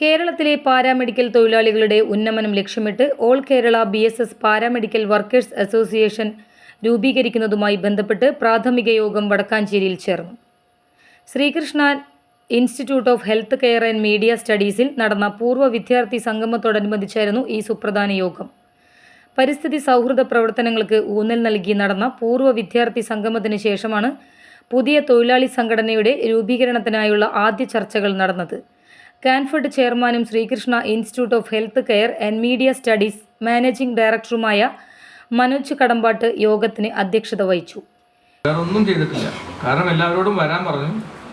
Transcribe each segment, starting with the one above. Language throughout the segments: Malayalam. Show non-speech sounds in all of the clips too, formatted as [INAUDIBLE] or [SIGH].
കേരളത്തിലെ പാരാമെഡിക്കൽ തൊഴിലാളികളുടെ ഉന്നമനം ലക്ഷ്യമിട്ട് all Kerala B S S paramedical workers association രൂപീകരിക്കുന്നതുമായി ബന്ധപ്പെട്ട് പ്രാഥമിക യോഗം വടക്കാഞ്ചേരിയിൽ ചേർന്നു. Sreekrishna institute of health care and media സ്റ്റഡീസിൽ നടന്ന പൂർവ വിദ്യാർത്ഥി സംഗമത്തോടനുബന്ധിച്ചായിരുന്നു ഈ സുപ്രധാന യോഗം. പരിസ്ഥിതി സൗഹൃദ പ്രവർത്തനങ്ങൾക്ക് ഊന്നൽ നൽകി നടന്ന പൂർവ വിദ്യാർത്ഥി സംഗമത്തിന് ശേഷമാണ് പുതിയ തൊഴിലാളി സംഘടനയുടെ രൂപീകരണത്തിനായുള്ള ആദ്യ ചർച്ചകൾ നടന്നത്. കാൻഫർഡ് ചെയർമാനും Sreekrishna institute of health care and media studies managing ഡയറക്ടറുമായ മനോജ് കടമ്പാട്ട് യോഗത്തിന് അധ്യക്ഷത വഹിച്ചു. ഒന്നും ചെയ്തിട്ടില്ല. കാരണം എല്ലാവരോടും വരാൻ പറഞ്ഞു.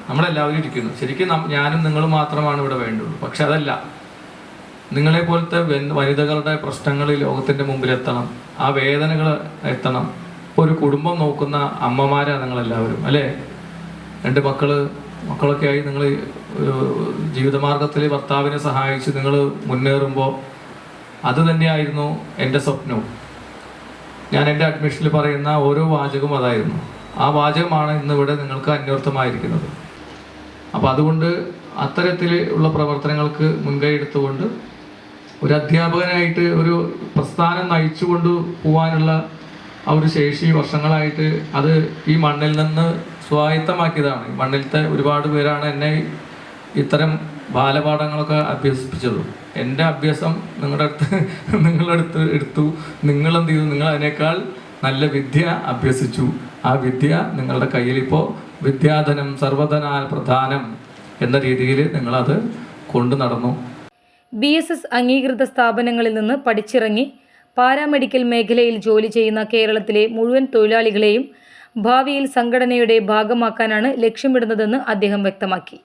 നമ്മളെല്ലാവരും ഇരിക്കുന്നു. ശരിക്കും ഞാനും നിങ്ങളും മാത്രമാണ് ഇവിടെ വേണ്ടുള്ളൂ. പക്ഷെ അതല്ല നിങ്ങളെ പോലത്തെ വനിതകളുടെ പ്രശ്നങ്ങൾ ലോകത്തിന്റെ മുമ്പിൽ എത്തണം ആ വേദനകൾ എത്തണം. ഒരു കുടുംബം നോക്കുന്ന അമ്മമാരാണ് നിങ്ങളെല്ലാവരും അല്ലേ? രണ്ട് മക്കൾ മക്കളൊക്കെ ആയി നിങ്ങൾ ഒരു ജീവിതമാർഗത്തിൽ ഭർത്താവിനെ സഹായിച്ച് നിങ്ങൾ മുന്നേറുമ്പോൾ അത് തന്നെയായിരുന്നു എന്റെ സ്വപ്നവും. ഞാൻ എന്റെ അഡ്മിഷനിൽ പറയുന്ന ഓരോ വാചകവും അതായിരുന്നു. ആ വാചകമാണ് ഇന്നിവിടെ നിങ്ങൾക്ക് അന്വർത്ഥമായിരിക്കുന്നത്. അപ്പോൾ അതുകൊണ്ട് അത്തരത്തിൽ ഉള്ള പ്രവർത്തനങ്ങൾക്ക് മുൻകൈ എടുത്തുകൊണ്ട് ഒരു അധ്യാപകനായിട്ട് ഒരു പ്രസ്ഥാനം നയിച്ചുകൊണ്ട് പോകാനുള്ള ആ ഒരു ശേഷി വർഷങ്ങളായിട്ട് അത് ഈ മണ്ണിൽ നിന്ന് സ്വായത്തമാക്കിയതാണ്. മണ്ണിലത്തെ ഒരുപാട് പേരാണ് എന്നെ ഇത്തരം ബാലപാഠങ്ങളൊക്കെ അഭ്യസിപ്പിച്ചത്. എന്റെ അഭ്യാസം നിങ്ങളുടെ അടുത്ത് [LAUGHS] നിങ്ങളുടെ അടുത്ത് എടുത്തു. നിങ്ങൾ എന്ത് ചെയ്തു നിങ്ങൾ അതിനേക്കാൾ നല്ല വിദ്യ അഭ്യസിച്ചു. ആ വിദ്യ നിങ്ങളുടെ കയ്യിലിപ്പോൾ വിദ്യാധനം സർവധനാൽ പ്രധാനം എന്ന രീതിയിൽ നിങ്ങളത് കൊണ്ടു നടന്നു. ബി എസ് എസ് അംഗീകൃത സ്ഥാപനങ്ങളിൽ നിന്ന് പഠിച്ചിറങ്ങി പാരാമെഡിക്കൽ മേഖലയിൽ ജോലി ചെയ്യുന്ന കേരളത്തിലെ മുഴുവൻ തൊഴിലാളികളെയും ഭാവിയിൽ സംഘടനയുടെ ഭാഗമാക്കാനാണ് ലക്ഷ്യമിടുന്നതെന്ന് അദ്ദേഹം വ്യക്തമാക്കി.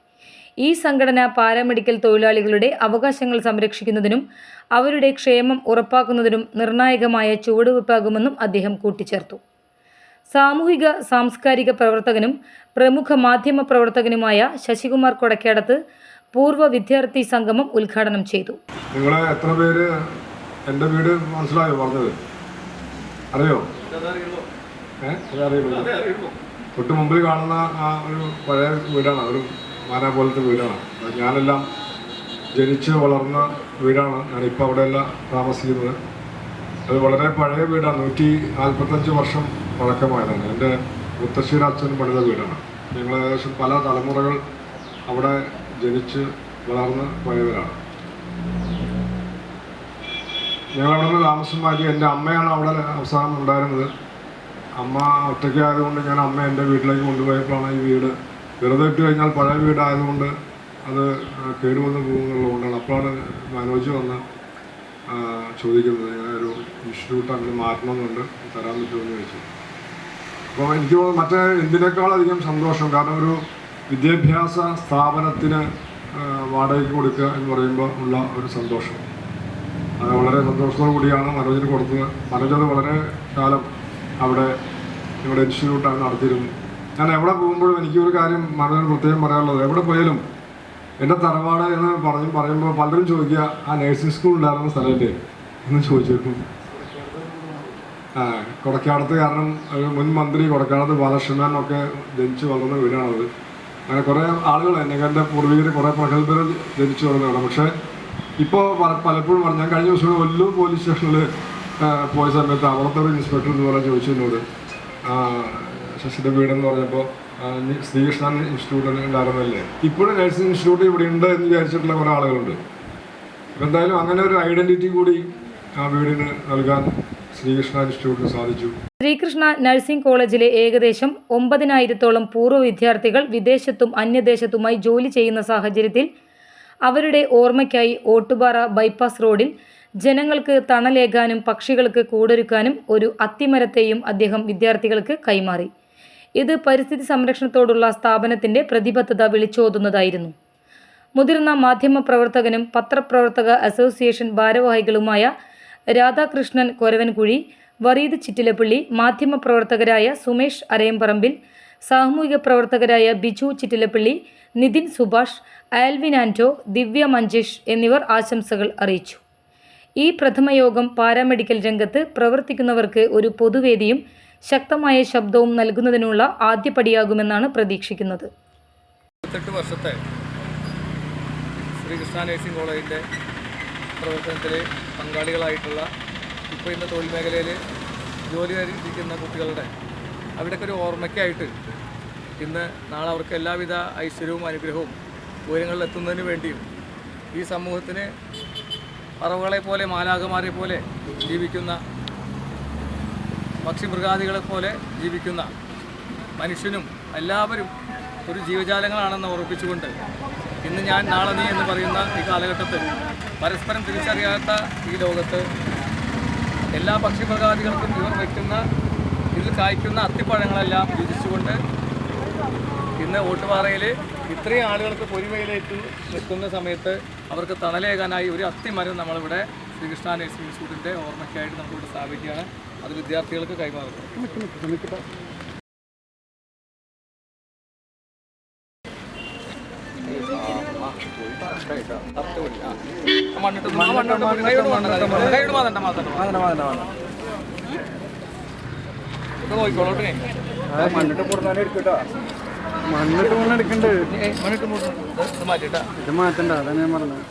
ഈ സംഘടന പാരാമെഡിക്കൽ തൊഴിലാളികളുടെ അവകാശങ്ങൾ സംരക്ഷിക്കുന്നതിനും അവരുടെ ക്ഷേമം ഉറപ്പാക്കുന്നതിനും നിർണായകമായ ചുവടുവയ്പാകുമെന്നും അദ്ദേഹം കൂട്ടിച്ചേർത്തു. സാമൂഹിക സാംസ്കാരിക പ്രവർത്തകനും പ്രമുഖ മാധ്യമ പ്രവർത്തകനുമായ ശശികുമാർ കൊടക്കേടത്ത് പൂർവ വിദ്യാർത്ഥി സംഗമം ഉദ്ഘാടനം ചെയ്തു. നിങ്ങൾ എത്ര പേര് എന്റെ വീട് മനസ്സിലായോ പറഞ്ഞത്? അറിയോ? അറിയുള്ളൂ തൊട്ട് മുമ്പിൽ കാണുന്ന ആ ഒരു പഴയ വീടാണ്. ഒരു മാന പോലത്തെ വീടാണ്. ഞാനെല്ലാം ജനിച്ച് വളർന്ന വീടാണ് ഞാനിപ്പോൾ അവിടെയല്ല താമസിക്കുന്നത്. അത് വളരെ പഴയ വീടാണ്. നൂറ്റി നാൽപ്പത്തഞ്ച് വർഷം പഴക്കമായതാണ്. എന്റെ മുത്തശ്ശീര അച്ഛൻ പണിത വീടാണ്. ഞങ്ങൾ ഏകദേശം പല തലമുറകൾ അവിടെ ജനിച്ച് വളർന്ന് പോയവരാണ്. ഞങ്ങളവിടെ നിന്ന് താമസം മാറ്റി എന്റെ അമ്മയാണ് അവിടെ അവസാനം ഉണ്ടായിരുന്നത്. അമ്മ ഒറ്റയ്ക്ക് ആയതുകൊണ്ട് ഞാൻ അമ്മ എന്റെ വീട്ടിലേക്ക് കൊണ്ടുപോയപ്പോഴാണ് ഈ വീട് വെറുതെ ഇട്ട് കഴിഞ്ഞാൽ പഴയ വീടായതുകൊണ്ട് അത് കേടുവന്ന് പോകുന്നുള്ളതുകൊണ്ടാണ്. അപ്പോഴാണ് മനോജ് വന്ന് ചോദിക്കുന്നത് ഞാനൊരു ഇൻസ്റ്റിറ്റ്യൂട്ട് അങ്ങനെ മാറ്റണമെന്നുണ്ട് തരാൻ പറ്റുമെന്ന് ചോദിച്ചു. അപ്പോൾ എനിക്ക് തോന്നുന്നു മറ്റേ എന്തിനേക്കാളധികം സന്തോഷം കാരണം ഒരു വിദ്യാഭ്യാസ സ്ഥാപനത്തിന് വാടകയ്ക്ക് കൊടുക്കുക എന്ന് പറയുമ്പോൾ ഉള്ള ഒരു സന്തോഷം. അത് വളരെ സന്തോഷത്തോടു കൂടിയാണ് മനോജിന് കൊടുത്തത്. മനോജ് അത് വളരെ കാലം അവിടെ ഇവിടെ ഇൻസ്റ്റിറ്റ്യൂട്ടാണ് നടത്തിയിരുന്നത്. ഞാൻ എവിടെ പോകുമ്പോഴും എനിക്ക് ഒരു കാര്യം മനോജിന് പ്രത്യേകം പറയാനുള്ളത് എവിടെ പോയാലും എന്റെ തറവാട് എന്ന് പറഞ്ഞു പറയുമ്പോൾ പലരും ചോദിക്കുക ആ നേഴ്സിംഗ് സ്കൂൾ ഉണ്ടായിരുന്ന സ്ഥലമല്ലേ? എന്ന് ചോദിച്ചിരുന്നു ആ കൊടക്കാടത്ത് കാരണം ഒരു മുൻ മന്ത്രി കൊടക്കാടത്ത് ബാലകൃഷ്ണൻ ഒക്കെ ജനിച്ചു വളർന്ന വീടാണത്. അങ്ങനെ കുറേ ആളുകൾ എന്നെ എന്റെ പൂർവികർ കുറേ പ്രഗത്ഭർ ജനിച്ചു വളർന്നതാണ്. പക്ഷേ ഇപ്പോൾ പലപ്പോഴും പറഞ്ഞു ഞാൻ കഴിഞ്ഞ ദിവസം ഒല്ലൂർ പോലീസ് സ്റ്റേഷനിൽ പോയ സമയത്ത് അവിടുത്തെ ഒരു ഇൻസ്പെക്ടർ ഇതുപോലെ ചോദിച്ചു എന്നോട് ശശിയുടെ വീടെന്ന് പറഞ്ഞപ്പോൾ ശ്രീകൃഷ്ണൻ ഇൻസ്റ്റിറ്റ്യൂട്ട് ഉണ്ടായിരുന്നല്ലേ? ഇപ്പോഴും നഴ്സിംഗ് ഇൻസ്റ്റിറ്റ്യൂട്ട് ഇവിടെ ഉണ്ട് എന്ന് വിചാരിച്ചിട്ടുള്ള കുറേ ആളുകളുണ്ട്. അപ്പം എന്തായാലും അങ്ങനെ ഒരു ഐഡന്റിറ്റി കൂടി ആ വീടിന് നൽകാൻ ശ്രീകൃഷ്ണ ഇൻസ്റ്റിറ്റ്യൂട്ടിന് സാധിച്ചു. ശ്രീകൃഷ്ണ നഴ്സിംഗ് കോളേജിലെ ഏകദേശം ഒമ്പതിനായിരത്തോളം പൂർവ വിദ്യാർത്ഥികൾ വിദേശത്തും അന്യദേശത്തുമായി ജോലി ചെയ്യുന്ന സാഹചര്യത്തിൽ അവരുടെ ഓർമ്മയ്ക്കായി ഓട്ടുപാറ ബൈപ്പാസ് റോഡിൽ ജനങ്ങൾക്ക് തണലേകാനും പക്ഷികൾക്ക് കൂടൊരുക്കാനും ഒരു അത്തിമരത്തെയും അദ്ദേഹം വിദ്യാർത്ഥികൾക്ക് കൈമാറി. ഇത് പരിസ്ഥിതി സംരക്ഷണത്തോടുള്ള സ്ഥാപനത്തിന്റെ പ്രതിബദ്ധത വിളിച്ചോതുന്നതായിരുന്നു. മുതിർന്ന മാധ്യമ പ്രവർത്തകനും പത്രപ്രവർത്തക അസോസിയേഷൻ ഭാരവാഹികളുമായ രാധാകൃഷ്ണൻ കൊരവൻകുഴി വറീദ് ചിറ്റിലപ്പള്ളി മാധ്യമ മാധ്യമപ്രവർത്തകരായ സുമേഷ് അരയമ്പറമ്പിൽ സാമൂഹിക പ്രവർത്തകരായ ബിജു ചിറ്റിലപ്പള്ളി നിതിൻ സുഭാഷ് ആൽവിൻ ആന്റോ ദിവ്യ മഞ്ജേഷ് എന്നിവർ ആശംസകൾ അറിയിച്ചു. ഈ പ്രഥമയോഗം പാരാമെഡിക്കൽ രംഗത്ത് പ്രവർത്തിക്കുന്നവർക്ക് ഒരു പൊതുവേദിയും ശക്തമായ ശബ്ദവും നൽകുന്നതിനുള്ള ആദ്യപടിയാകുമെന്നാണ് പ്രതീക്ഷിക്കുന്നത്. ഇരുപത്തെട്ട് വർഷത്തെ ശ്രീകൃഷ്ണ നഴ്സിംഗ് കോളേജിന്റെ പ്രവർത്തനത്തിൽ പങ്കാളികളായിട്ടുള്ള ഇപ്പോൾ ഇന്ന് തൊഴിൽ മേഖലയിൽ ജോലി ഇരിക്കുന്ന കുട്ടികളുടെ അവിടെയൊക്കെ ഒരു ഓർമ്മയ്ക്കായിട്ട് ഇന്ന് നാളെ അവർക്ക് എല്ലാവിധ ഐശ്വര്യവും അനുഗ്രഹവും ഉയരങ്ങളിലെത്തുന്നതിന് വേണ്ടിയും ഈ സമൂഹത്തിന് പറവകളെ പോലെ മാലാകമാരെ പോലെ ജീവിക്കുന്ന പക്ഷിമൃഗാദികളെ പോലെ ജീവിക്കുന്ന മനുഷ്യനും എല്ലാവരും ഒരു ജീവജാലങ്ങളാണെന്ന് ഉറപ്പിച്ചുകൊണ്ട് ഇന്ന് ഞാൻ നാളെ നീ എന്ന് പറയുന്ന ഈ കാലഘട്ടത്തിൽ പരസ്പരം തിരിച്ചറിയാത്ത ഈ ലോകത്ത് എല്ലാ പക്ഷിമൃഗാദികൾക്കും ഇവർ വയ്ക്കുന്ന ഇതിൽ കായ്ക്കുന്ന അത്തിപ്പഴങ്ങളെല്ലാം രുചിച്ചുകൊണ്ട് ഇന്ന് ഓട്ടുപാറയിൽ ഇത്രയും ആളുകൾക്ക് പൊരിമയിലേക്ക് നിൽക്കുന്ന സമയത്ത് അവർക്ക് തണലേകാനായി ഒരു അത്തിമരം നമ്മളിവിടെ ശ്രീകൃഷ്ണ നഴ്സിംഗ് ഇൻസ്റ്റിറ്റ്യൂട്ടിന്റെ ഓർമ്മയ്ക്കായിട്ട് നമ്മളിവിടെ സ്ഥാപിക്കുകയാണ് അത് വിദ്യാർത്ഥികൾക്ക് കൈമാറുന്നു മണ്ണിട്ട് മണ്ണിട്ട് മണ്ണിട്ട് ഇത് നോക്കിക്കോളോട്ടെ മണ്ണിട്ട് എടുക്കട്ടോ. മണ്ണിട്ട് പുറത്തെടുക്കണ്ട് മണ്ണിട്ട് മാറ്റിട്ടാ? ഇത് മാറ്റണ്ട അതാണ് ഞാൻ പറഞ്ഞത്.